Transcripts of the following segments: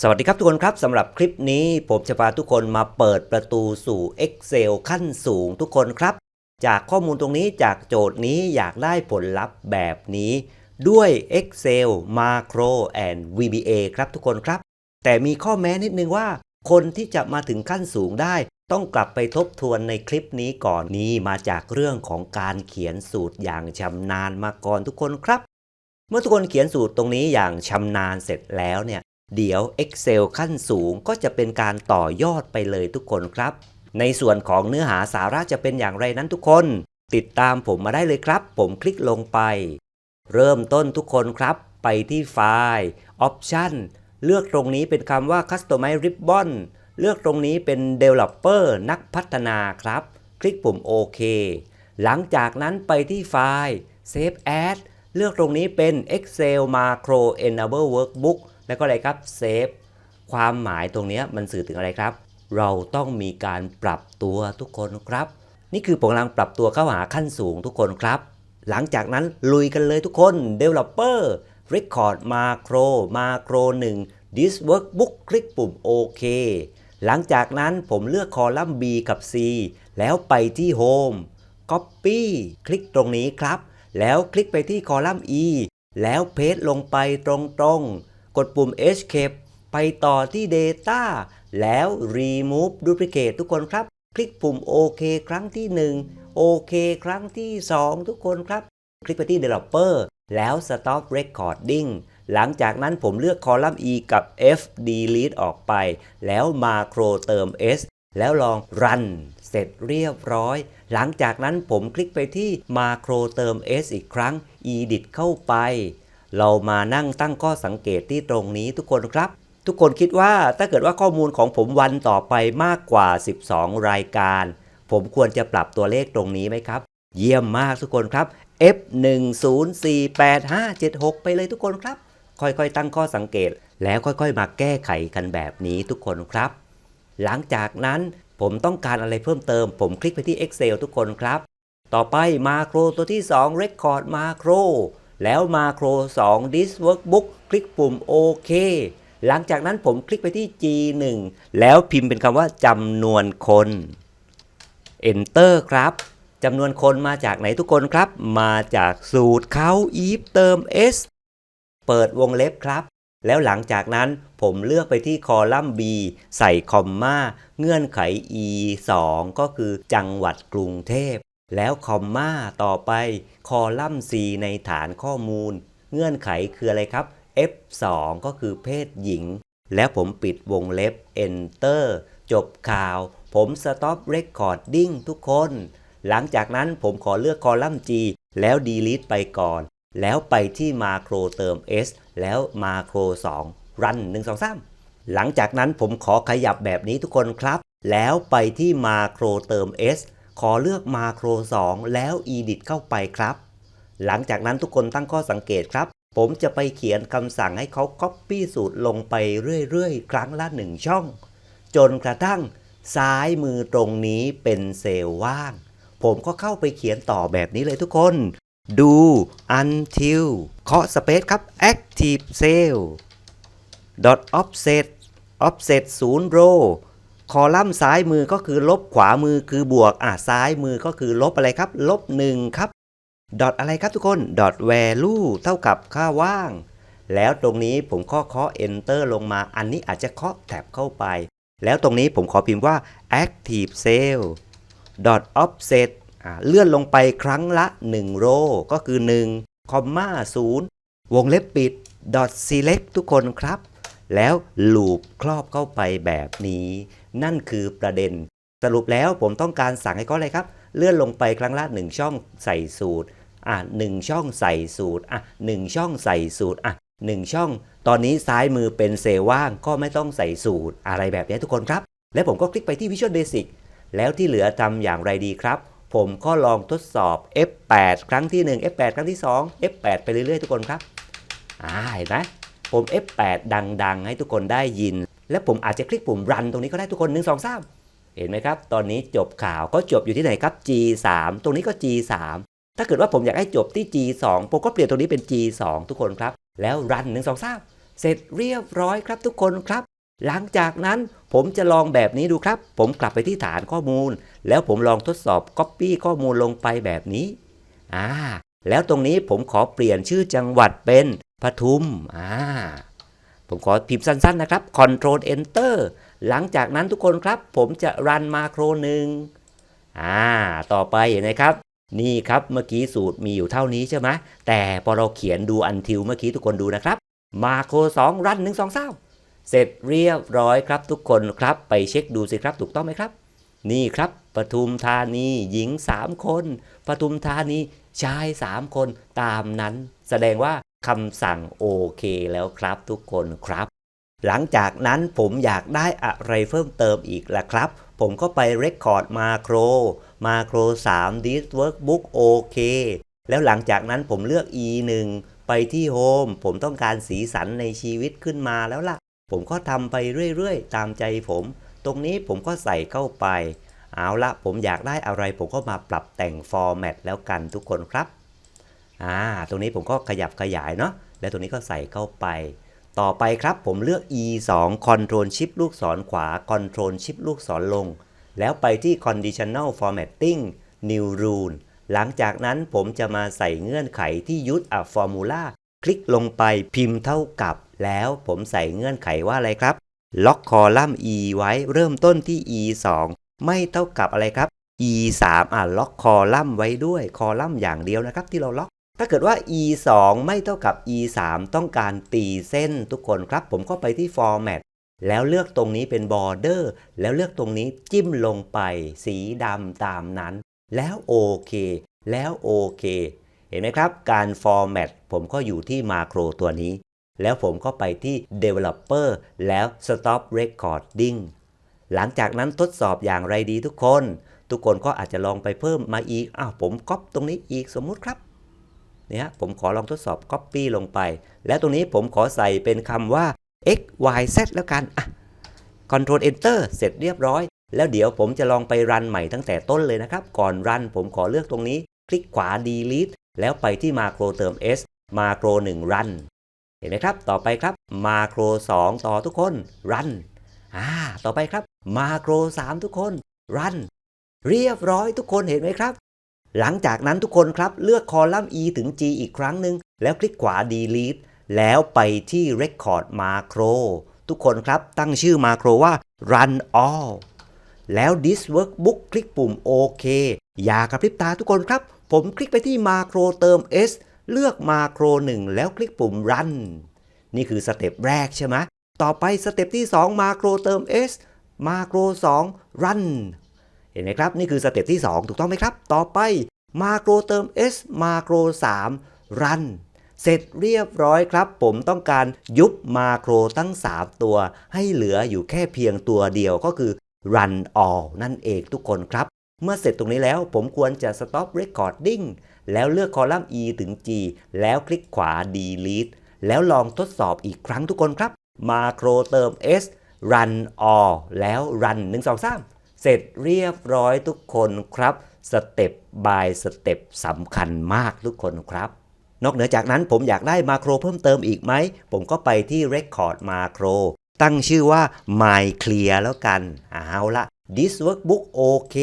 สวัสดีครับทุกคนครับสำหรับคลิปนี้ผมจะพาทุกคนมาเปิดประตูสู่ Excel ขั้นสูงทุกคนครับ จากข้อมูลตรงนี้จากโจทย์นี้อยากได้ผลลัพธ์แบบนี้ ด้วย Excel Macro and VBA ครับทุกคนครับ แต่มีข้อแม้นิดนึงว่า คนที่จะมาถึงขั้นสูงได้ ต้องกลับไปทบทวนในคลิปนี้ก่อนนี้มาจากเรื่องของการเขียนสูตรอย่างชำนาญมาก่อนทุกคนครับ เมื่อทุกคนเขียนสูตรตรงนี้อย่างชำนาญเสร็จแล้วเนี่ย เดี๋ยว Excel ขั้นสูงก็จะเป็นการต่อยอดไปเลยทุกคนครับ ในส่วนของเนื้อหาสาระจะเป็นอย่างไรนั้นทุกคน ติดตามผมมาได้เลยครับ ผมคลิกลงไป เริ่มต้นทุกคนครับ ไปที่ไฟล์ Option เลือกตรงนี้เป็นคำว่า Customize Ribbon เลือกตรงนี้เป็น Developer นักพัฒนาครับ คลิกปุ่มโอเคหลังจากนั้นไปที่ไฟล์ Save As เลือกตรงนี้เป็น Excel Macro Enable Workbook แล้วก็อะไรครับ Save ความหมายตรงนี้มันสื่อถึงอะไรครับ เราต้องมีการปรับตัวทุกคนครับ นี่คือผมกำลังปรับตัวเข้าหาขั้นสูงทุกคนครับ หลังจากนั้นลุยกันเลยทุกคน Developer Record Macro Macro 1 This Workbook คลิกปุ่มโอเคหลังจากนั้นผมเลือกคอลัมน์ B กับ C แล้วไปที่ Home Copy คลิกตรงนี้ครับ แล้วคลิกไปที่คอลัมน์ E แล้วเพจลงไปตรงๆ กดปุ่ม Escape ไปต่อที่ Data แล้ว Remove Duplicate ทุกคนครับ คลิกปุ่มโอเครั้งที่1โอเคครั้งที่ 2 ทุกคนครับ คลิกไปที่ Developer แล้ว Stop Recording หลังจากนั้นผมเลือกคอลัมน์ E กับ F Delete ออกไป แล้วมาโครเติม S แล้วลอง Run เสร็จเรียบร้อย หลังจากนั้นผมคลิกไปที่มาโครเติม S อีกครั้ง Edit เข้าไป เรามานั่งตั้งข้อสังเกตที่ตรงนี้ทุกคนครับ ทุกคนคิดว่าถ้าเกิดว่าข้อมูลของผมวันต่อไปมากกว่า 12 รายการ ผมควรจะปรับตัวเลขตรงนี้ไหมครับ เยี่ยมมากทุกคนครับ F 1 0 4 8 5 7 6 ไปเลยทุกคนครับ ค่อยๆ ตั้งข้อสังเกต แล้วค่อยๆ มาแก้ไขกันแบบนี้ทุกคนครับ หลังจากนั้นผมต้องการอะไรเพิ่มเติม ผมคลิกไปที่ Excel ทุกคนครับ ต่อไปมาโครตัวที่ 2 Record Macro แล้วมาโคร2 This Workbook คลิกปุ่มโอเคหลังจากนั้นผมคลิกไปที่ G1 แล้วพิมพ์เป็นคำว่าจำนวนคน Enter ครับจำนวนคนมาจากไหนทุกคนครับ มาจากสูตรเขา if เติม s เปิดวงเล็บครับ แล้วหลังจากนั้นผมเลือกไปที่คอลัมน์ B ใส่คอมมาเงื่อนไข E 2ก็คือจังหวัดกรุงเทพ แล้วคอมมาต่อไป คอลัมน์ C ในฐานข้อมูล เงื่อนไขคืออะไรครับ F 2 ก็คือเพศหญิง แล้วผมปิดวงเล็บ Enter จบข่าว ผม Stop Recording ทุกคน หลังจากนั้นผมขอเลือกคอลัมน์ G แล้ว Delete ไปก่อน แล้วไปที่มาโครเติม S แล้วมาโคร2 Run 1 2 3 หลังจากนั้นผมขอขยับแบบนี้ทุกคนครับ แล้วไปที่มาโครเติม S ขอเลือกมาโคร 2 แล้ว Edit เข้าไปครับ หลังจากนั้นทุกคนตั้งข้อสังเกตครับ ผมจะไปเขียนคำสั่งให้เขา Copy สูตรลงไปเรื่อยๆ ครั้งละ1ช่อง จนกระทั่งซ้ายมือตรงนี้เป็นเซลล์ว่าง ผมก็เข้าไปเขียนต่อแบบนี้เลยทุกคนดู until เคาะ space ครับ active cell dot offset offset 0 row คอลัมน์ซ้ายมือก็คือลบขวามือคือบวกอะซ้ายมือก็คือลบอะไรครับ ลบ1ครับดอทอะไรครับทุกคนดอท value เท่ากับค่าว่าง แล้วตรงนี้ผมข้อเคาะ enter ลงมา อันนี้อาจจะเคาะแท็บเข้าไป แล้วตรงนี้ผมขอพิมพ์ว่า active cell dot offset อ่าเลื่อนลงไปครั้งละ1โรก็คือ1คอมมา0วงเล็บปิด dot select ทุกคนครับ แล้วลูปครอบเข้าไปแบบนี้ นั่นคือประเด็น สรุปแล้วผมต้องการสั่งให้เขาอะไรครับ เลื่อนลงไปครั้งละ1ช่องใส่สูตรอะหนึ่งช่องใส่สูตรอะหนึ่งช่องใส่สูตรอะหนึ่งช่อง ตอนนี้ซ้ายมือเป็นเซว่างก็ไม่ต้องใส่สูตรอะไรแบบนี้ทุกคนครับ แล้วผมก็คลิกไปที่ Visual Basic แล้วที่เหลือทำอย่างไรดีครับ ผมก็ลองทดสอบ F8 ครั้งที่ 1 F8 ครั้งที่ 2 F8 ไปเรื่อยๆ ทุกคนครับอ่าเห็นไหมผม F8 ดัง ๆ ให้ทุกคนได้ยิน และผมอาจจะคลิกปุ่ม Run ตรงนี้ก็ได้ทุกคน 1 2 3 เห็นไหมครับ ตอนนี้จบข่าวก็จบอยู่ที่ไหนครับ G3 ตรงนี้ก็ G3 ถ้าเกิดว่าผมอยากให้จบที่ G2 ผมก็เปลี่ยนตรงนี้เป็น G2 ทุกคนครับ แล้ว Run 1 2 3 เสร็จเรียบร้อยครับทุกคนครับ หลังจากนั้นผมจะลองแบบนี้ดูครับ ผมกลับไปที่ฐานข้อมูล แล้วผมลองทดสอบ Copy ข้อมูลลงไปแบบนี้อ่าแล้วตรงนี้ผมขอเปลี่ยนชื่อจังหวัดเป็นปทุมอ่า ผมขอพิมพ์สั้นๆนะครับ Control Enter หลังจากนั้นทุกคนครับ ผมจะรันมาโครหนึ่งอ่า ต่อไปเห็นไหมครับ นี่ครับเมื่อกี้สูตรมีอยู่เท่านี้ใช่ไหมแต่พอเราเขียนดูอันทิวเมื่อกี้ทุกคนดูนะครับ มาโคร2รัน1 2 3เสร็จเรียบร้อยครับทุกคนครับไปเช็คดูสิครับถูกต้องไหมครับ นี่ครับปทุมธานีหญิง 3 คนปทุมธานีชาย 3 คนตามนั้น แสดงว่า คำสั่งโอเคแล้วครับทุกคนครับ หลังจากนั้นผมอยากได้อะไรเพิ่มเติมอีกล่ะครับ ผมก็ไป Record มาโครมาโคร3 This Workbook โอเคแล้วหลังจากนั้นผมเลือก E 1 ไปที่ Home ผมต้องการสีสันในชีวิตขึ้นมาแล้วล่ะ ผมก็ทำไปเรื่อยๆ ตามใจผม ตรงนี้ผมก็ใส่เข้าไป เอาละผมอยากได้อะไรผมก็มาปรับแต่งฟอร์แมตแล้วกันทุกคนครับ อ่าตรงนี้ผมก็ขยับขยายเนาะแล้วตรงนี้ก็ใส่เข้าไป ต่อไปครับผมเลือก E 2 Control Shift ลูกศรขวา Control Shift ลูกศรลง แล้วไปที่ Conditional Formatting New Rule หลังจากนั้นผมจะมาใส่เงื่อนไขที่ Use a Formula คลิกลงไปพิมพ์เท่ากับ แล้วผมใส่เงื่อนไขว่าอะไรครับ ล็อกคอลัมน์ E ไว้เริ่มต้นที่ E 2ไม่เท่ากับอะไรครับ E 3อะล็อกคอลัมน์ไว้ด้วยคอลัมน์อย่างเดียวนะครับ ที่เราล็อก ถ้าเกิดว่า e 2ไม่เท่ากับ e 3ต้องการตีเส้นทุกคนครับ ผมก็ไปที่ format แล้วเลือกตรงนี้เป็น border แล้วเลือกตรงนี้จิ้มลงไป สีดำตามนั้น แล้วโอเค แล้วโอเค เห็นไหมครับ การ format ผมก็อยู่ที่มาโครตัวนี้ แล้วผมก็ไปที่ developer แล้ว stop recording หลังจากนั้นทดสอบอย่างไรดีทุกคน ทุกคนก็อาจจะลองไปเพิ่มมาอีก อ้าวผมก๊อปตรงนี้อีกสมมุติครับ เนี่ยผมขอลองทดสอบ Copy ลงไป แล้วตรงนี้ผมขอใส่เป็นคำว่า x y z แล้วกันอะ Control Enter เสร็จเรียบร้อย แล้วเดี๋ยวผมจะลองไปรันใหม่ตั้งแต่ต้นเลยนะครับ ก่อนรันผมขอเลือกตรงนี้ คลิกขวา Delete แล้วไปที่มาโครเติม s มาโคร1รันเห็นไหมครับ ต่อไปครับมาโคร2 ต่อทุกคนรันอ่าต่อไปครับมาโคร3ทุกคนรันเรียบร้อยทุกคนเห็นไหมครับ หลังจากนั้นทุกคนครับเลือกคอลัมน์ E ถึง G อีกครั้งหนึ่งแล้วคลิกขวา Delete แล้วไปที่ Record Macro ทุกคนครับตั้งชื่อมาโครว่า Run All แล้ว This Workbook คลิกปุ่มโอเคอย่ากระพริบตาทุกคนครับ ผมคลิกไปที่มาโครเติม S เลือกมาโคร 1 แล้วคลิกปุ่ม Run นี่คือสเต็ปแรกใช่ไหม ต่อไปสเต็ปที่ 2 มาโครเติม S มาโคร 2 Run เห็นไหมครับ นี่คือสเต็ปที่ 2 ถูกต้องไหมครับ ต่อไปมาโครเติม S มาโคร3 Run เสร็จเรียบร้อยครับ ผมต้องการยุบมาโครทั้ง 3 ตัว ให้เหลืออยู่แค่เพียงตัวเดียวก็คือ Run All นั่นเองทุกคนครับ เมื่อเสร็จตรงนี้แล้วผมควรจะ Stop Recording แล้วเลือกคอลัมน์ E ถึง G แล้วคลิกขวา Delete แล้วลองทดสอบอีกครั้งทุกคนครับ มาโครเติม S Run All แล้ว Run 1 2 3 เสร็จเรียบร้อยทุกคนครับสเต็ป by สเต็ปสำคัญมากทุกคนครับ นอกเหนือจากนั้นผมอยากได้มาโครเพิ่มเติมอีกไหม ผมก็ไปที่ Record Macro ตั้งชื่อว่า My Clear แล้วกัน เอาละ This Workbook โอเค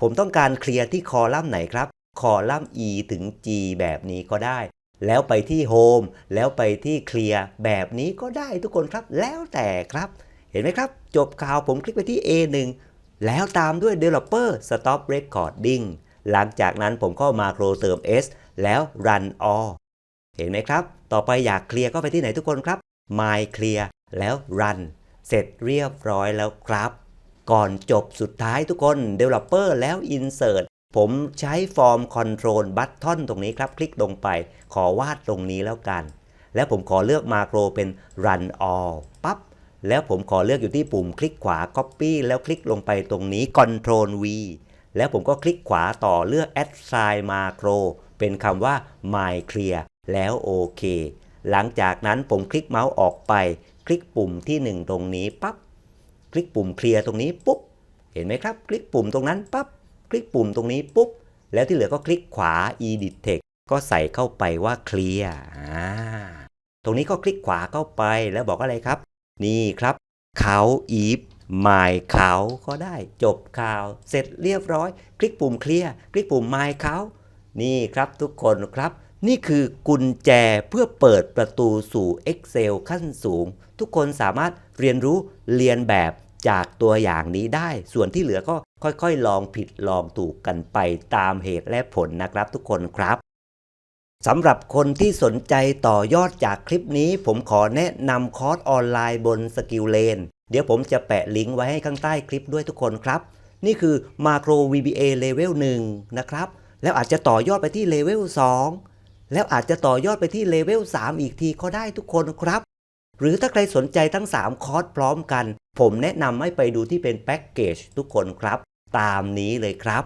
ผมต้องการเคลียร์ที่คอลัมน์ไหนครับ คอลัมน์ E ถึง G แบบนี้ก็ได้ แล้วไปที่ Home แล้วไปที่เคลียร์แบบนี้ก็ได้ทุกคนครับ แล้วแต่ครับ เห็นไหมครับ จบข่าวผมคลิกไปที่ A1 แล้วตามด้วย Developer Stop Recording หลังจากนั้นผมก็มาโครเติม S แล้ว Run All เห็นไหมครับ ต่อไปอยากเคลียร์ก็ไปที่ไหนทุกคนครับ My Clear แล้ว Run เสร็จเรียบร้อยแล้วครับ ก่อนจบสุดท้ายทุกคน Developer แล้ว Insert ผมใช้ Form Control Button ตรงนี้ครับ คลิกลงไป ขอวาดตรงนี้แล้วกัน แล้วผมขอเลือกมาโครเป็น Run All ปั๊บ แล้วผมขอเลือกอยู่ที่ปุ่มคลิกขวา Copy แล้วคลิกลงไปตรงนี้ Ctrl V แล้วผมก็คลิกขวาต่อเลือก Assign Macro เป็นคำว่า My Clear แล้วโอเค หลังจากนั้นผมคลิกเมาส์ออกไป คลิกปุ่มที่ 1 ตรงนี้ปั๊บ คลิกปุ่มเคลียร์ตรงนี้ปุ๊บ เห็นไหมครับ คลิกปุ่มตรงนั้นปั๊บ คลิกปุ่มตรงนี้ปุ๊บ แล้วที่เหลือก็คลิกขวา Edit Text ก็ใส่เข้าไปว่าเคลียร์ตรงนี้ก็คลิกขวาเข้าไปแล้วบอกอะไรครับ นี่ครับเขาอีฟหมายเขาก็ได้จบข่าว เสร็จเรียบร้อย คลิกปุ่มเคลียร์คลิกปุ่มหมายเขานี่ครับทุกคนครับ นี่คือกุญแจเพื่อเปิดประตูสู่ Excel ขั้นสูง ทุกคนสามารถเรียนรู้เรียนแบบจากตัวอย่างนี้ได้ ส่วนที่เหลือก็ค่อยๆ ลองผิดลองถูกกันไปตามเหตุและผลนะครับทุกคนครับ สำหรับคนที่สนใจต่อยอดจากคลิปนี้ ผมขอแนะนำคอร์สออนไลน์บนสกิลเลนเดี๋ยวผมจะแปะลิงก์ไว้ให้ข้างใต้คลิปด้วยทุกคนครับ นี่คือ Macro VBA Level 1 นะครับ แล้วอาจจะต่อยอดไปที่ Level 2 แล้วอาจจะต่อยอดไปที่ Level 3 อีกทีก็ได้ทุกคนครับ หรือถ้าใครสนใจทั้ง 3 คอร์สพร้อมกัน ผมแนะนำให้ไปดูที่เป็นแพ็กเกจทุกคนครับ ตามนี้เลยครับ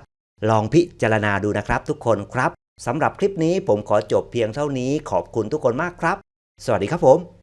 ลองพิจารณาดูนะครับทุกคนครับ สำหรับคลิปนี้ผมขอจบเพียงเท่านี้ขอบคุณทุกคนมากครับ สวัสดีครับผม